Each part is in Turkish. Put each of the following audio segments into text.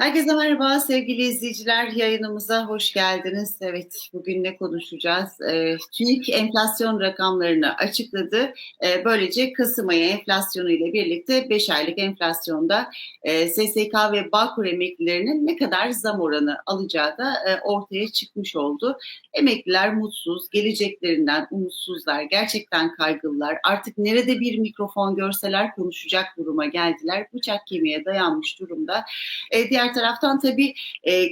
Herkese merhaba sevgili izleyiciler. Yayınımıza hoş geldiniz. Evet, bugün ne konuşacağız? E, TÜİK enflasyon rakamlarını açıkladı. E, böylece Kasım ayı enflasyonu ile birlikte 5 aylık enflasyonda e, SSK ve Bağkur emeklilerinin ne kadar zam oranı alacağı da e, ortaya çıkmış oldu. Emekliler mutsuz, geleceklerinden umutsuzlar, gerçekten kaygılılar. Artık nerede bir mikrofon görseler konuşacak duruma geldiler. Bıçak kemiğe dayanmış durumda. E, diğer taraftan tabii e,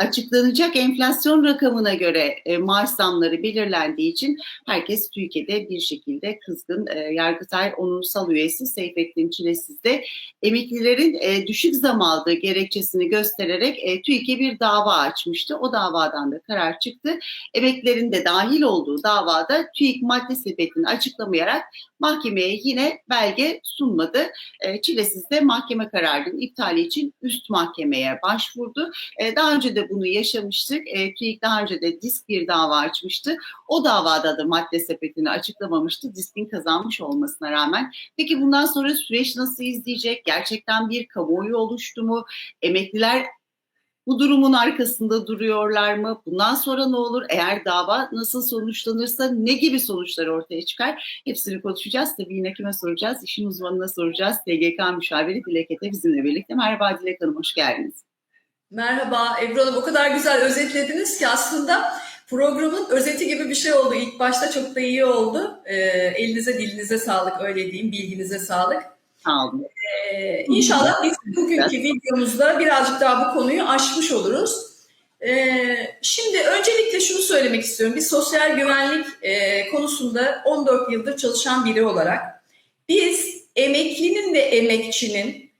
açıklanacak enflasyon rakamına göre e, maaş zamları belirlendiği için herkes Türkiye'de bir şekilde kızgın. E, Yargıtay onursal üyesi Seyfettin Çilesiz de emeklilerin e, düşük zam aldığı gerekçesini göstererek e, TÜİK'e bir dava açmıştı. O davadan da karar çıktı. Emeklilerin de dahil olduğu davada TÜİK madde sepetini açıklamayarak mahkemeye yine belge sunmadı. E, Çilesiz de mahkeme kararının iptali için üst mahkemeye başvurdu. E, daha önce de bunu yaşamıştık. E, TÜİK daha önce de disk bir dava açmıştı. O davada da madde sepetini açıklamamıştı. Diskin kazanmış olmasına rağmen. Peki bundan sonra süreç nasıl izleyecek? Gerçekten bir kamuoyu oluştu mu? Emekliler bu durumun arkasında duruyorlar mı? Bundan sonra ne olur? Eğer dava nasıl sonuçlanırsa ne gibi sonuçlar ortaya çıkar? Hepsini konuşacağız. Tabii yine kime soracağız? İşin uzmanına soracağız. TGK müşaviri Dilek Ete bizimle birlikte. Merhaba Dilek Hanım, hoş geldiniz. Merhaba Ebru Hanım. O kadar güzel özetlediniz ki aslında programın özeti gibi bir şey oldu. İlk başta çok da iyi oldu. Ee, elinize dilinize sağlık öyle diyeyim. Bilginize sağlık. Sağ olun. Ee, inşallah biz bugünkü videomuzda birazcık daha bu konuyu aşmış oluruz. Ee, şimdi öncelikle şunu söylemek istiyorum. Bir sosyal güvenlik e, konusunda 14 yıldır çalışan biri olarak biz emeklinin ve emekçinin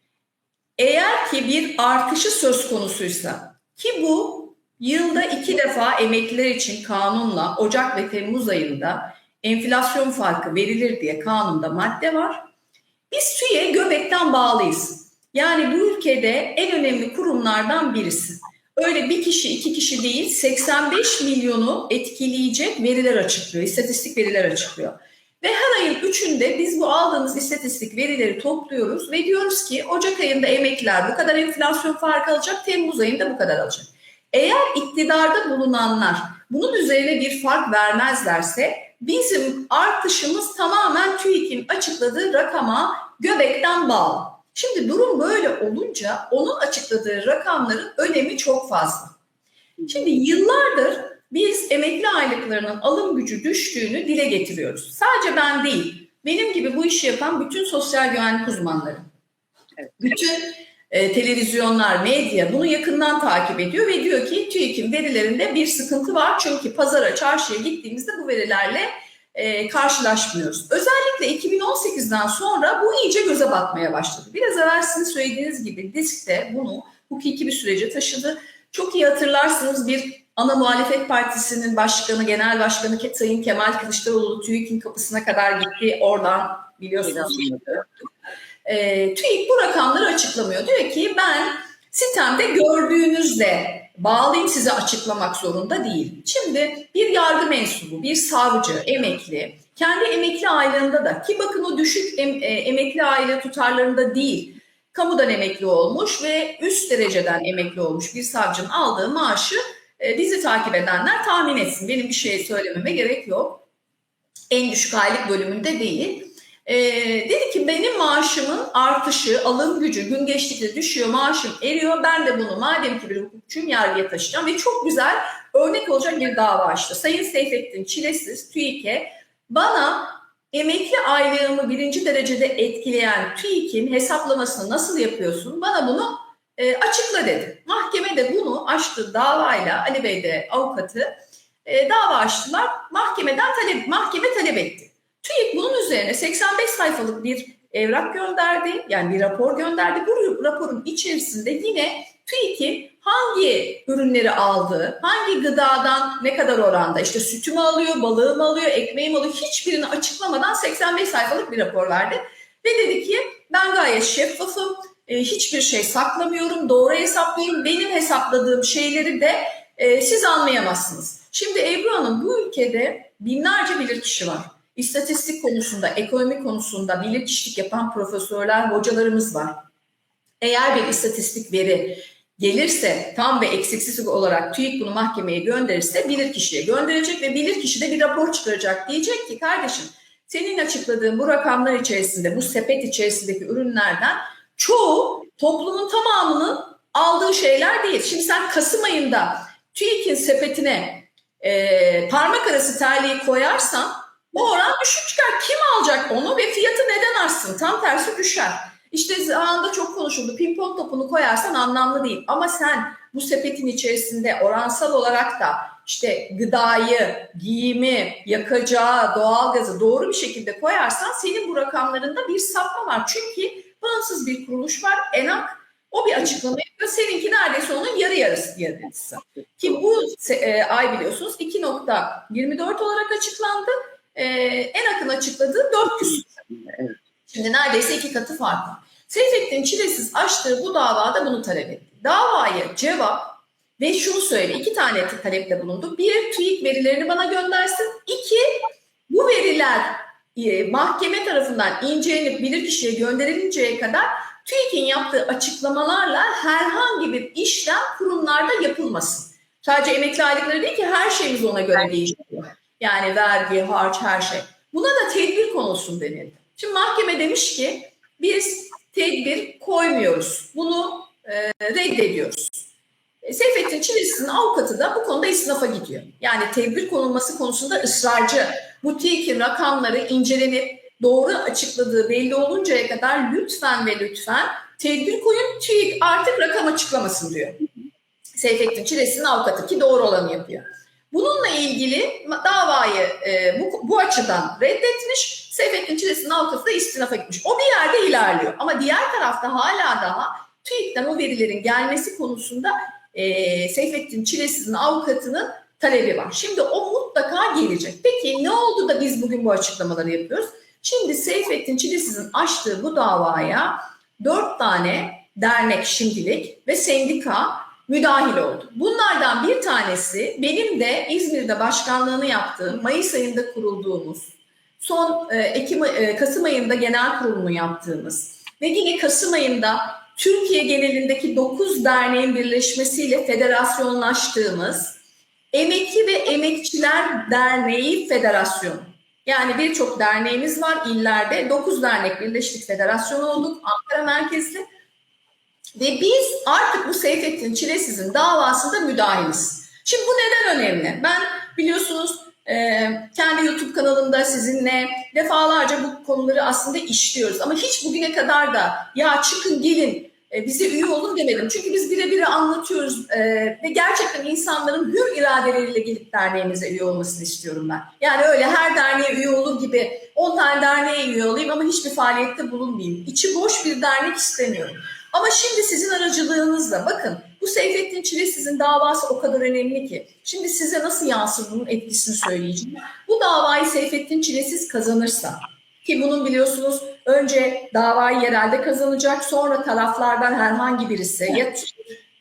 eğer ki bir artışı söz konusuysa ki bu yılda iki defa emekliler için kanunla Ocak ve Temmuz ayında enflasyon farkı verilir diye kanunda madde var. Biz TÜİ'ye göbekten bağlıyız. Yani bu ülkede en önemli kurumlardan birisi. Öyle bir kişi, iki kişi değil, 85 milyonu etkileyecek veriler açıklıyor, istatistik veriler açıklıyor. Ve her ayın üçünde biz bu aldığımız istatistik verileri topluyoruz ve diyoruz ki Ocak ayında emekliler bu kadar enflasyon farkı alacak, Temmuz ayında bu kadar alacak. Eğer iktidarda bulunanlar bunun üzerine bir fark vermezlerse bizim artışımız tamamen TÜİK'in açıkladığı rakama göbekten bağlı. Şimdi durum böyle olunca onun açıkladığı rakamların önemi çok fazla. Şimdi yıllardır biz emekli aylıklarının alım gücü düştüğünü dile getiriyoruz. Sadece ben değil, benim gibi bu işi yapan bütün sosyal güvenlik uzmanları, bütün e, televizyonlar, medya bunu yakından takip ediyor ve diyor ki TÜİK'in verilerinde bir sıkıntı var. Çünkü pazara, çarşıya gittiğimizde bu verilerle e, karşılaşmıyoruz. Özellikle 2018'den sonra bu iyice göze batmaya başladı. Biraz evvel sizin söylediğiniz gibi disk de bunu hukuki bir sürece taşıdı. Çok iyi hatırlarsınız bir ana muhalefet partisinin başkanı, genel başkanı Sayın Kemal Kılıçdaroğlu TÜİK'in kapısına kadar gitti. Oradan biliyorsunuz. E, TÜİK bu rakamları açıklamıyor. Diyor ki ben sistemde gördüğünüzde bağlayayım size açıklamak zorunda değil. Şimdi bir yargı mensubu, bir savcı, emekli, kendi emekli aylığında da ki bakın o düşük em, e, emekli aylığı tutarlarında değil, kamudan emekli olmuş ve üst dereceden emekli olmuş bir savcının aldığı maaşı e, bizi takip edenler tahmin etsin. Benim bir şey söylememe gerek yok. En düşük aylık bölümünde değil. E, dedi ki benim maaşımın artışı, alım gücü gün geçtikçe düşüyor, maaşım eriyor. Ben de bunu madem ki bir hukukçuyum yargıya taşıyacağım ve çok güzel örnek olacak bir dava açtı. Sayın Seyfettin Çilesiz TÜİK'e bana emekli aylığımı birinci derecede etkileyen TÜİK'in hesaplamasını nasıl yapıyorsun? Bana bunu e, açıkla dedi. Mahkeme de bunu açtı davayla Ali Bey de avukatı e, dava açtılar. Mahkemeden talep, mahkeme talep etti. TÜİK bunun üzerine 85 sayfalık bir evrak gönderdi. Yani bir rapor gönderdi. Bu raporun içerisinde yine TÜİK'in hangi ürünleri aldığı, hangi gıdadan ne kadar oranda, işte sütü mü alıyor, balığı mı alıyor, ekmeği mi alıyor hiçbirini açıklamadan 85 sayfalık bir rapor verdi. Ve dedi ki ben gayet şeffafım, e, hiçbir şey saklamıyorum, doğru hesaplıyorum. Benim hesapladığım şeyleri de e, siz anlayamazsınız. Şimdi Ebru Hanım bu ülkede binlerce bilirkişi var İstatistik konusunda, ekonomi konusunda bilirkişilik yapan profesörler, hocalarımız var. Eğer bir istatistik veri gelirse tam ve eksiksiz olarak TÜİK bunu mahkemeye gönderirse bilir kişiye gönderecek ve bilir kişi de bir rapor çıkaracak. Diyecek ki kardeşim senin açıkladığın bu rakamlar içerisinde bu sepet içerisindeki ürünlerden çoğu toplumun tamamının aldığı şeyler değil. Şimdi sen Kasım ayında TÜİK'in sepetine e, parmak arası terliği koyarsan bu oran düşük çıkar. Kim alacak onu ve fiyatı neden artsın? Tam tersi düşer. İşte zamanında çok konuşuldu. Pimpon topunu koyarsan anlamlı değil. Ama sen bu sepetin içerisinde oransal olarak da işte gıdayı, giyimi, yakacağı, doğalgazı doğru bir şekilde koyarsan senin bu rakamlarında bir sapma var. Çünkü bağımsız bir kuruluş var. ENAK o bir açıklama yapıyor. Seninki neredeyse onun yarı yarısı yarısı. Ki bu e, ay biliyorsunuz 2.24 olarak açıklandı. E, ENAK'ın açıkladığı 4 küsur. Evet. Şimdi neredeyse iki katı farklı. Seyfettin Çilesiz açtığı bu davada bunu talep etti. Davaya cevap ve şunu söyle, iki tane talepte bulundu. Bir, TÜİK verilerini bana göndersin. İki, bu veriler e, mahkeme tarafından incelenip bilirkişiye gönderilinceye kadar TÜİK'in yaptığı açıklamalarla herhangi bir işlem kurumlarda yapılmasın. Sadece emekli aylıkları değil ki her şeyimiz ona göre değişiyor. Yani vergi, harç, her şey. Buna da tedbir konulsun denildi. Şimdi mahkeme demiş ki biz tedbir koymuyoruz. Bunu e, reddediyoruz. E, Seyfettin Çilesi'nin avukatı da bu konuda isnafa gidiyor. Yani tedbir konulması konusunda ısrarcı. Bu TİK'in rakamları incelenip doğru açıkladığı belli oluncaya kadar lütfen ve lütfen tedbir koyun TÜİK artık rakam açıklamasın diyor. Seyfettin Çilesi'nin avukatı ki doğru olanı yapıyor. Bununla ilgili davayı e, bu, bu açıdan reddetmiş. Seyfettin Çilesi'nin avukatı da istinafa gitmiş. O bir yerde ilerliyor. Ama diğer tarafta hala daha TÜİK'ten o verilerin gelmesi konusunda e, Seyfettin Çilesi'nin avukatının talebi var. Şimdi o mutlaka gelecek. Peki ne oldu da biz bugün bu açıklamaları yapıyoruz? Şimdi Seyfettin Çilesiz'in açtığı bu davaya dört tane dernek şimdilik ve sendika müdahil oldu. Bunlardan bir tanesi benim de İzmir'de başkanlığını yaptığım, Mayıs ayında kurulduğumuz, son e, Ekim, e, Kasım ayında genel kurulunu yaptığımız ve yine Kasım ayında Türkiye genelindeki 9 derneğin birleşmesiyle federasyonlaştığımız Emekli ve Emekçiler Derneği Federasyonu. Yani birçok derneğimiz var illerde. 9 dernek birleştik federasyon olduk Ankara merkezli. Ve biz artık bu Seyfettin Çilesiz'in davasında müdahiliz. Şimdi bu neden önemli? Ben biliyorsunuz e, kendi YouTube kanalımda sizinle defalarca bu konuları aslında işliyoruz. Ama hiç bugüne kadar da ya çıkın gelin e, bize üye olun demedim. Çünkü biz birebir anlatıyoruz e, ve gerçekten insanların hür iradeleriyle gelip derneğimize üye olmasını istiyorum ben. Yani öyle her derneğe üye olur gibi 10 tane derneğe üye olayım ama hiçbir faaliyette bulunmayayım. İçi boş bir dernek istemiyorum. Ama şimdi sizin aracılığınızla bakın bu Seyfettin Çilesiz'in davası o kadar önemli ki. Şimdi size nasıl yansır bunun etkisini söyleyeceğim. Bu davayı Seyfettin Çilesiz kazanırsa ki bunun biliyorsunuz önce davayı yerelde kazanacak sonra taraflardan herhangi birisi ya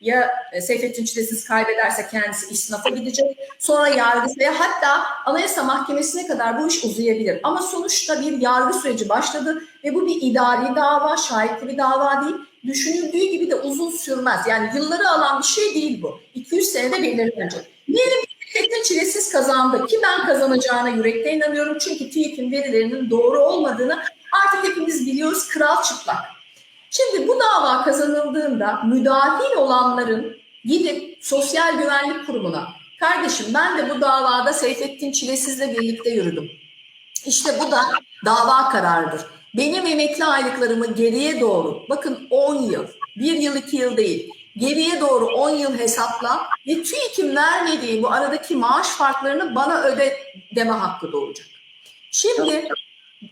ya Seyfettin Çilesiz kaybederse kendisi isnafa gidecek. Sonra yargısaya hatta Anayasa Mahkemesi'ne kadar bu iş uzayabilir. Ama sonuçta bir yargı süreci başladı ve bu bir idari dava, şahitli bir dava değil. Düşünüldüğü gibi de uzun sürmez. Yani yılları alan bir şey değil bu. 200 senede belirlenecek. Diyelim ki Seyfettin Çilesiz kazandı ki ben kazanacağına yürekte inanıyorum. Çünkü TÜİK'in verilerinin doğru olmadığını artık hepimiz biliyoruz. Kral çıplak. Şimdi bu dava kazanıldığında müdahil olanların gidip Sosyal Güvenlik Kurumu'na kardeşim ben de bu davada Seyfettin Çilesiz'le birlikte yürüdüm. İşte bu da dava kararıdır. Benim emekli aylıklarımı geriye doğru bakın 10 yıl, 1 yıl 2 yıl değil geriye doğru 10 yıl hesapla ve TÜİK'in vermediği bu aradaki maaş farklarını bana öde deme hakkı doğacak. Şimdi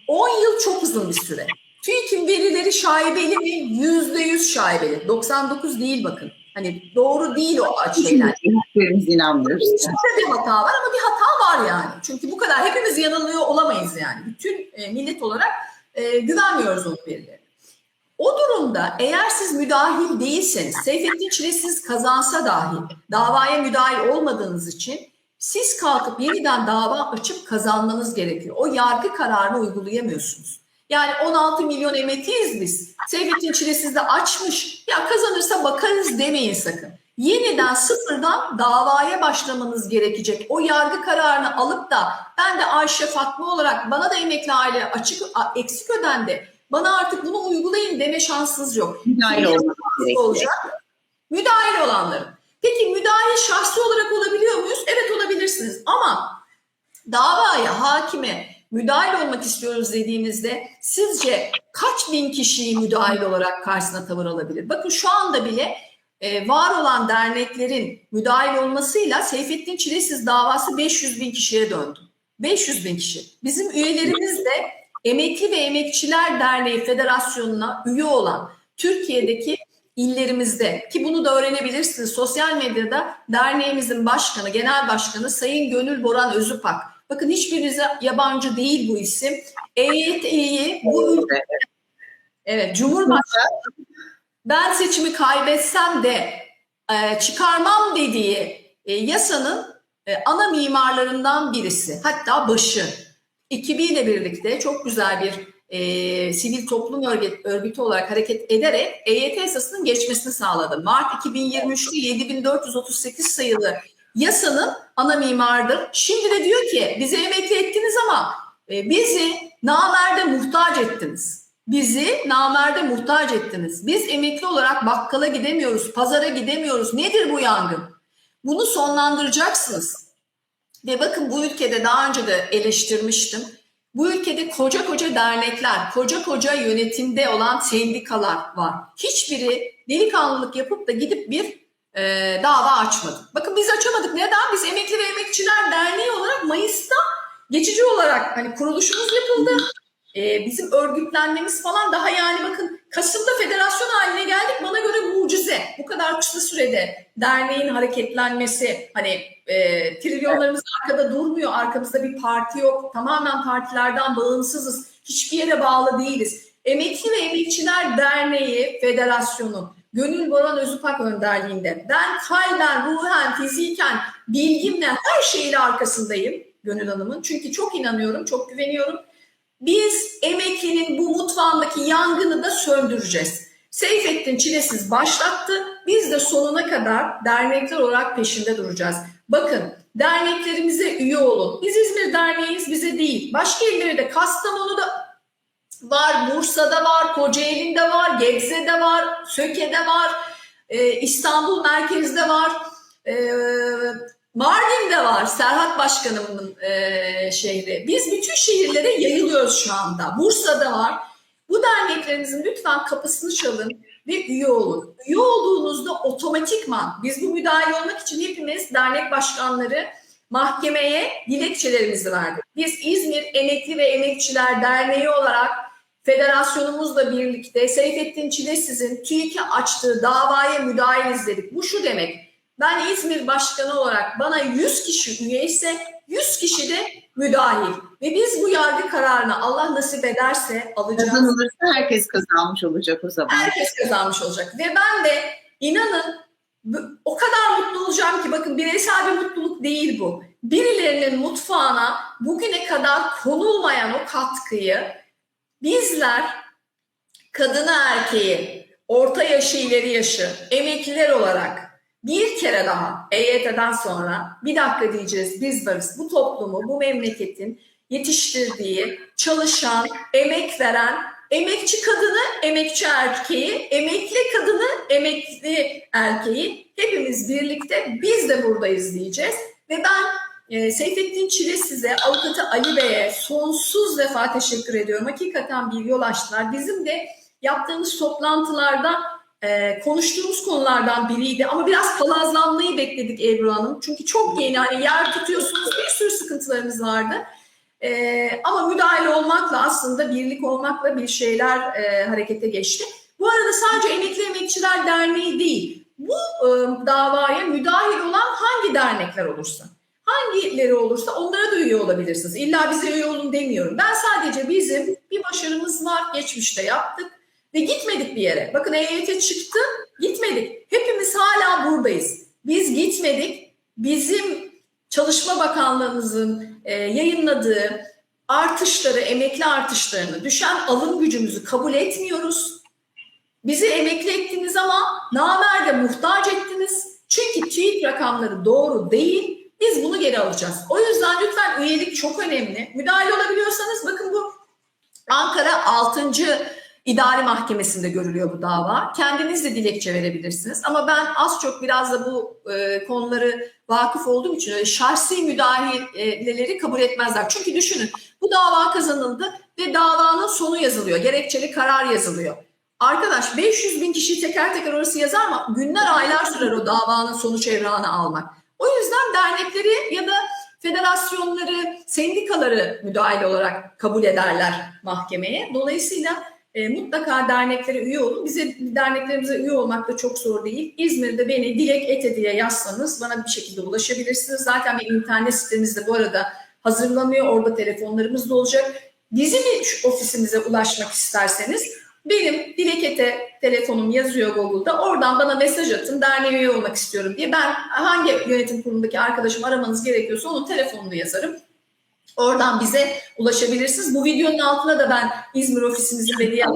10 yıl çok uzun bir süre. TÜİK'in verileri şaibeli mi? Yüzde yüz şaibeli. 99 değil bakın. Hani doğru değil o şeyler. Hiçbirimiz inanmıyoruz. Şurada bir hata var ama bir hata var yani. Çünkü bu kadar hepimiz yanılıyor olamayız yani. Bütün e, millet olarak e, güvenmiyoruz o verilerine. O durumda eğer siz müdahil değilseniz, Seyfettin Çilesiz kazansa dahi davaya müdahil olmadığınız için siz kalkıp yeniden dava açıp kazanmanız gerekiyor. O yargı kararını uygulayamıyorsunuz. Yani 16 milyon emekliyiz biz. Seyfettin Çilesiz de açmış. Ya kazanırsa bakarız demeyin sakın. Yeniden sıfırdan davaya başlamanız gerekecek. O yargı kararını alıp da ben de Ayşe Fatma olarak bana da emekli aile açık eksik ödendi. Bana artık bunu uygulayın deme şansınız yok. Gerekiyor. olacak. Müdahil olanların. Peki müdahil şahsi olarak olabiliyor muyuz? Evet olabilirsiniz ama davaya, hakime müdahil olmak istiyoruz dediğimizde sizce kaç bin kişiyi müdahil olarak karşısına tavır alabilir? Bakın şu anda bile e, var olan derneklerin müdahil olmasıyla Seyfettin Çilesiz davası 500 bin kişiye döndü. 500 bin kişi. Bizim üyelerimiz de Emekli ve Emekçiler Derneği Federasyonu'na üye olan Türkiye'deki illerimizde ki bunu da öğrenebilirsiniz sosyal medyada derneğimizin başkanı, genel başkanı Sayın Gönül Boran Özüpak. Bakın hiçbirinize yabancı değil bu isim. EYT'yi bu ülke, evet Cumhurbaşkanı ben seçimi kaybetsem de e, çıkarmam dediği e, yasanın e, ana mimarlarından birisi hatta başı. Ekibiyle birlikte çok güzel bir e, sivil toplum örgüt, örgütü olarak hareket ederek EYT yasasının geçmesini sağladı. Mart 2023'te 7438 sayılı yasanın ana mimardır. Şimdi de diyor ki bizi emekli ettiniz ama e, bizi namerde muhtaç ettiniz. Bizi namerde muhtaç ettiniz. Biz emekli olarak bakkala gidemiyoruz, pazara gidemiyoruz. Nedir bu yangın? Bunu sonlandıracaksınız. Ve bakın bu ülkede daha önce de eleştirmiştim. Bu ülkede koca koca dernekler, koca koca yönetimde olan sendikalar var. Hiçbiri delikanlılık yapıp da gidip bir e, dava açmadı. Bakın biz açamadık. Neden? Biz Emekli ve Emekçiler Derneği olarak Mayıs'ta geçici olarak hani kuruluşumuz yapıldı. E, bizim örgütlenmemiz falan daha yani bakın Kasım'da federasyon haline geldik. Bana göre mucize. Bu kadar kısa sürede derneğin hareketlenmesi hani e, trilyonlarımız arkada durmuyor. Arkamızda bir parti yok. Tamamen partilerden bağımsızız. Hiçbir yere bağlı değiliz. Emekli ve Emekçiler Derneği Federasyonu Gönül Boran Özüpak önderliğinde ben kalben, ruhen, fiziken, bilgimle her şeyle arkasındayım Gönül Hanım'ın. Çünkü çok inanıyorum, çok güveniyorum. Biz emeklinin bu mutfağındaki yangını da söndüreceğiz. Seyfettin Çilesiz başlattı. Biz de sonuna kadar dernekler olarak peşinde duracağız. Bakın derneklerimize üye olun. Biz İzmir Derneğiyiz bize değil. Başka illerde Kastamonu'da var, Bursa'da var, Kocaeli'nde var, Gebze'de var, Söke'de var, e, İstanbul merkezde var, e, Mardin'de var Serhat Başkanımın e, şehri. Biz bütün şehirlere yayılıyoruz şu anda. Bursa'da var. Bu derneklerimizin lütfen kapısını çalın ve üye olun. Üye olduğunuzda otomatikman biz bu müdahale olmak için hepimiz dernek başkanları mahkemeye dilekçelerimizi verdik. Biz İzmir Emekli ve Emekçiler Derneği olarak federasyonumuzla birlikte Seyfettin Çilesiz'in TÜİK'e açtığı davaya müdahale izledik. Bu şu demek. Ben İzmir Başkanı olarak bana 100 kişi üye ise 100 kişi de müdahil. Ve biz bu yargı kararını Allah nasip ederse alacağız. Kazanılırsa herkes kazanmış olacak o zaman. Herkes kazanmış olacak. Ve ben de inanın o kadar mutlu olacağım ki bakın bireysel bir mutluluk değil bu. Birilerinin mutfağına bugüne kadar konulmayan o katkıyı bizler kadını erkeği, orta yaşı ileri yaşı, emekliler olarak bir kere daha EYT'den sonra bir dakika diyeceğiz biz varız. Bu toplumu, bu memleketin yetiştirdiği, çalışan, emek veren, emekçi kadını, emekçi erkeği, emekli kadını, emekli erkeği hepimiz birlikte biz de buradayız diyeceğiz. Ve ben e, Seyfettin Çile size, avukatı Ali Bey'e sonsuz defa teşekkür ediyorum. Hakikaten bir yol açtılar. Bizim de yaptığımız toplantılarda e, konuştuğumuz konulardan biriydi ama biraz palazlanmayı bekledik Ebru Hanım. Çünkü çok yeni hani yer tutuyorsunuz bir sürü sıkıntılarımız vardı. E, ama müdahale olmakla aslında birlik olmakla bir şeyler e, harekete geçti. Bu arada sadece Emekli Emekçiler Derneği değil bu e, davaya müdahil olan hangi dernekler olursa hangileri olursa onlara da üye olabilirsiniz. İlla bize üye olun demiyorum. Ben sadece bizim bir başarımız var geçmişte yaptık ve gitmedik bir yere. Bakın EYT çıktı, gitmedik. Hepimiz hala buradayız. Biz gitmedik. Bizim Çalışma Bakanlığımızın e, yayınladığı artışları, emekli artışlarını, düşen alım gücümüzü kabul etmiyoruz. Bizi emekli ettiniz ama namerde muhtaç ettiniz. Çünkü TÜİK rakamları doğru değil. Biz bunu geri alacağız. O yüzden lütfen üyelik çok önemli. Müdahale olabiliyorsanız bakın bu Ankara 6. İdari Mahkemesi'nde görülüyor bu dava. Kendiniz de dilekçe verebilirsiniz. Ama ben az çok biraz da bu e, konuları vakıf olduğum için öyle şahsi müdahaleleri kabul etmezler. Çünkü düşünün bu dava kazanıldı ve davanın sonu yazılıyor. Gerekçeli karar yazılıyor. Arkadaş 500 bin kişi teker teker orası yazar ama günler aylar sürer o davanın sonuç evrağını almak. O yüzden dernekleri ya da federasyonları, sendikaları müdahale olarak kabul ederler mahkemeye. Dolayısıyla e, mutlaka derneklere üye olun. Bize derneklerimize üye olmak da çok zor değil. İzmir'de beni Dilek Ete diye yazsanız bana bir şekilde ulaşabilirsiniz. Zaten bir internet sitemizde bu arada hazırlanıyor. Orada telefonlarımız da olacak. Bizim ofisimize ulaşmak isterseniz benim Dilek Ete telefonum yazıyor Google'da. Oradan bana mesaj atın derneğe üye olmak istiyorum diye. Ben hangi yönetim kurulundaki arkadaşım aramanız gerekiyorsa onun telefonunu yazarım. Oradan bize ulaşabilirsiniz. Bu videonun altına da ben İzmir ofisimizin ve diğer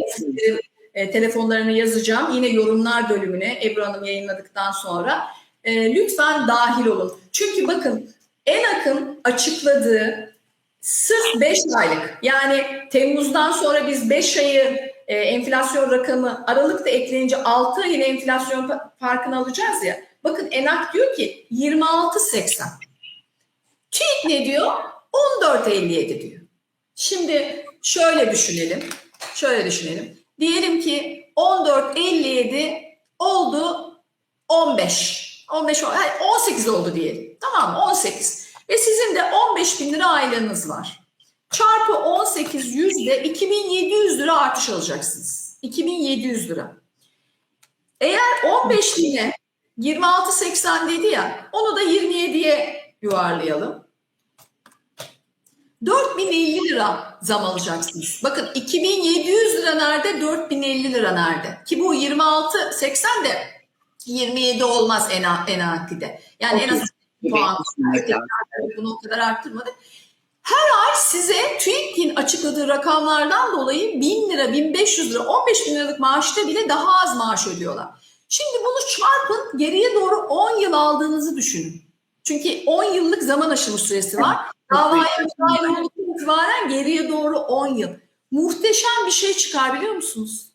e, telefonlarını yazacağım. Yine yorumlar bölümüne Ebru Hanım yayınladıktan sonra. E, lütfen dahil olun. Çünkü bakın en akın açıkladığı sırf 5 aylık yani Temmuz'dan sonra biz 5 ayı e, enflasyon rakamı Aralık'ta ekleyince 6 ayın enflasyon farkını alacağız ya. Bakın Enak diyor ki 26.80. TÜİK ne diyor? 14.57 diyor. Şimdi şöyle düşünelim. Şöyle düşünelim. Diyelim ki 14.57 oldu 15. 15 hayır, 18 oldu diyelim. Tamam mı? 18. Ve sizin de 15 bin lira aylığınız var. Çarpı 18 yüzde 2700 lira artış alacaksınız. 2700 lira. Eğer 15 bine 26.80 dedi ya onu da 27'ye yuvarlayalım. 4050 lira zam alacaksınız. Bakın 2700 lira nerede? 4050 lira nerede? Ki bu 26.80 de 27 olmaz en, en akide. Yani en az puan bunu o kadar arttırmadık. Her ay size TÜİK'in açıkladığı rakamlardan dolayı 1000 lira, 1500 lira, 15 bin liralık maaşta bile daha az maaş ödüyorlar. Şimdi bunu çarpın geriye doğru 10 yıl aldığınızı düşünün. Çünkü 10 yıllık zaman aşımı süresi var. Davaya müdahale itibaren geriye doğru 10 yıl. Muhteşem bir şey çıkar biliyor musunuz?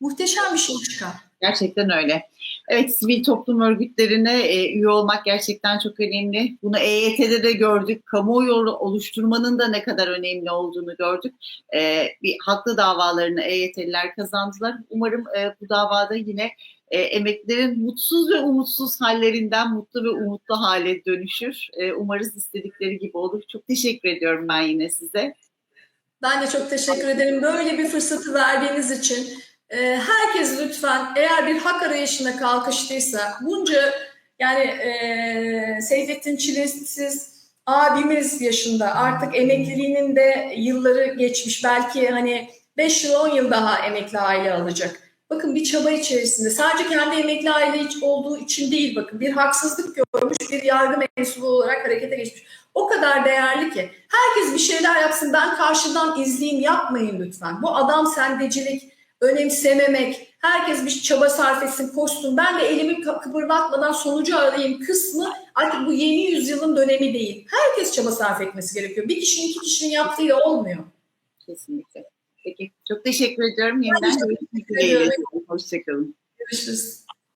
Muhteşem bir şey çıkar. Gerçekten öyle. Evet, sivil toplum örgütlerine e, üye olmak gerçekten çok önemli. Bunu EYT'de de gördük. Kamuoyu oluşturmanın da ne kadar önemli olduğunu gördük. E, bir haklı davalarını EYT'liler kazandılar. Umarım e, bu davada yine e, emeklilerin mutsuz ve umutsuz hallerinden mutlu ve umutlu hale dönüşür. E, umarız istedikleri gibi olur. Çok teşekkür ediyorum ben yine size. Ben de çok teşekkür ederim. Böyle bir fırsatı verdiğiniz için. Herkes lütfen eğer bir hak arayışına kalkıştıysa bunca yani e, Seyfettin Çilesiz abimiz yaşında artık emekliliğinin de yılları geçmiş belki hani 5 yıl 10 yıl daha emekli aile alacak. Bakın bir çaba içerisinde sadece kendi emekli aile olduğu için değil bakın bir haksızlık görmüş bir yargı mensubu olarak harekete geçmiş. O kadar değerli ki herkes bir şeyler yapsın ben karşıdan izleyeyim yapmayın lütfen. Bu adam sendecilik önemsememek, herkes bir çaba sarf etsin, koşsun, ben de elimi kıpırdatmadan sonucu arayayım kısmı artık bu yeni yüzyılın dönemi değil. Herkes çaba sarf etmesi gerekiyor. Bir kişinin iki kişinin yaptığıyla olmuyor. Kesinlikle. Peki, çok teşekkür ediyorum. Yeniden görüşmek dileğiyle. Hoşçakalın. Görüşürüz.